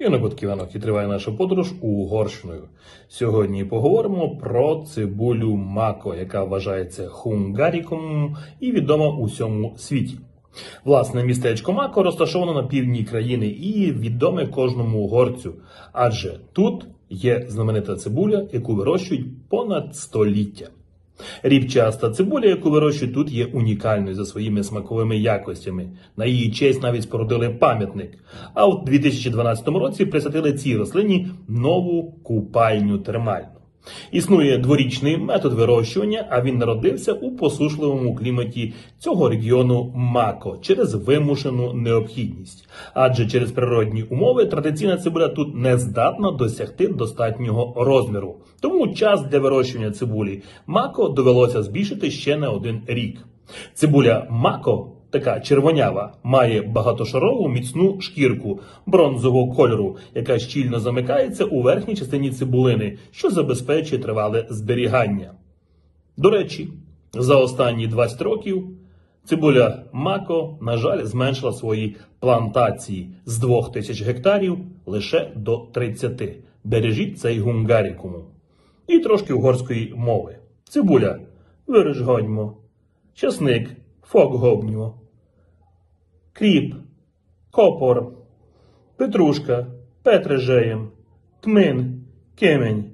Юна Бутківанок і триває наша подорож Угорщиною. Сьогодні поговоримо про цибулю мако, яка вважається хунгаріком і відома у всьому світі. Власне, містечко Мако розташовано на півдні країни і відоме кожному угорцю, адже тут є знаменита цибуля, яку вирощують понад століття. Рібчаста цибуля, яку вирощують тут, є унікальною за своїми смаковими якостями. На її честь навіть спорудили пам'ятник. А у 2012 році присвятили цій рослині нову купальню термальну. Існує дворічний метод вирощування, а він народився у посушливому кліматі цього регіону Мако через вимушену необхідність. Адже через природні умови традиційна цибуля тут не здатна досягти достатнього розміру. Тому час для вирощування цибулі Мако довелося збільшити ще на один рік. Цибуля Мако така червонява, має багатошарову міцну шкірку бронзового кольору, яка щільно замикається у верхній частині цибулини, що забезпечує тривале зберігання. До речі, за останні 20 років цибуля Мако, на жаль, зменшила свої плантації з 2000 гектарів лише до 30. Бережіть цей гунгарікуму. І трошки угорської мови. Цибуля вирижгоньмо, часник фокгобньмо, кріп, копор, петрушка, петрежеєм, тмин, кемень,